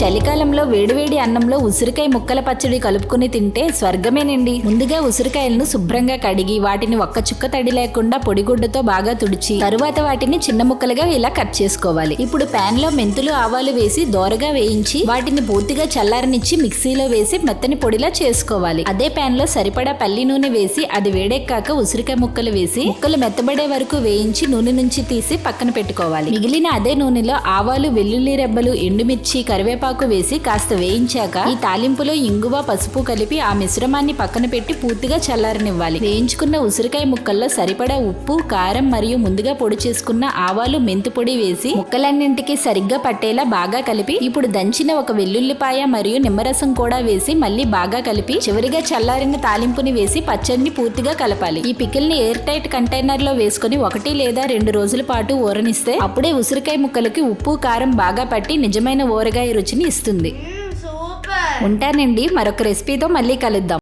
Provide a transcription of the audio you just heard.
చలికాలంలో వేడివేడి అన్నంలో ఉసిరికాయ ముక్కల పచ్చడి కలుపుకుని తింటే స్వర్గమేనండి. ముందుగా ఉసిరికాయలను శుభ్రంగా కడిగి వాటిని ఒక్క చుక్క తడి లేకుండా పొడిగుడ్డతో బాగా తుడిచి తరువాత వాటిని చిన్న ముక్కలుగా ఇలా కట్ చేసుకోవాలి. ఇప్పుడు ప్యాన్లో మెంతులు ఆవాలు వేసి దోరగా వేయించి వాటిని పూర్తిగా చల్లారనిచ్చి మిక్సీలో వేసి మెత్తని పొడిలా చేసుకోవాలి. అదే ప్యాన్లో సరిపడా పల్లి నూనె వేసి అది వేడెక్కాక ఉసిరికాయ ముక్కలు వేసి ముక్కలు మెత్తబడే వరకు వేయించి నూనె నుంచి తీసి పక్కన పెట్టుకోవాలి. మిగిలిన అదే నూనెలో ఆవాలు వెల్లుల్లి రెబ్బలు ఎండుమిర్చి కరివేపాకు వేసి కాస్త వేయించాక ఈ తాలింపులో ఇంగువ పసుపు కలిపి ఆ మిశ్రమాన్ని పక్కన పెట్టి పూర్తిగా చల్లారనివ్వాలి. వేయించుకున్న ఉసిరికాయ ముక్కల్లో సరిపడా ఉప్పు కారం మరియు ముందుగా పొడి చేసుకున్న ఆవాలు మెంతు పొడి వేసి ముక్కలన్నింటికి సరిగ్గా పట్టేలా బాగా కలిపి ఇప్పుడు దంచిన ఒక వెల్లుల్లిపాయ మరియు నిమ్మరసం కూడా వేసి మళ్ళీ బాగా కలిపి చివరిగా చల్లారిన తాలింపుని వేసి పచ్చడిని పూర్తిగా కలపాలి. ఈ పికిల్ని ఎయిర్ టైట్ కంటైనర్లో వేసుకుని ఒకటి లేదా రెండు రోజుల పాటు ఊరనిస్తే అప్పుడే ఉసిరికాయ ముక్కలకి ఉప్పు కారం బాగా పట్టి నిజమైన ఊరగాయ రుచిని ఇస్తుంది. సూపర్ ఉంటానండి మరొక రెసిపీతో మళ్ళీ కలుద్దాం.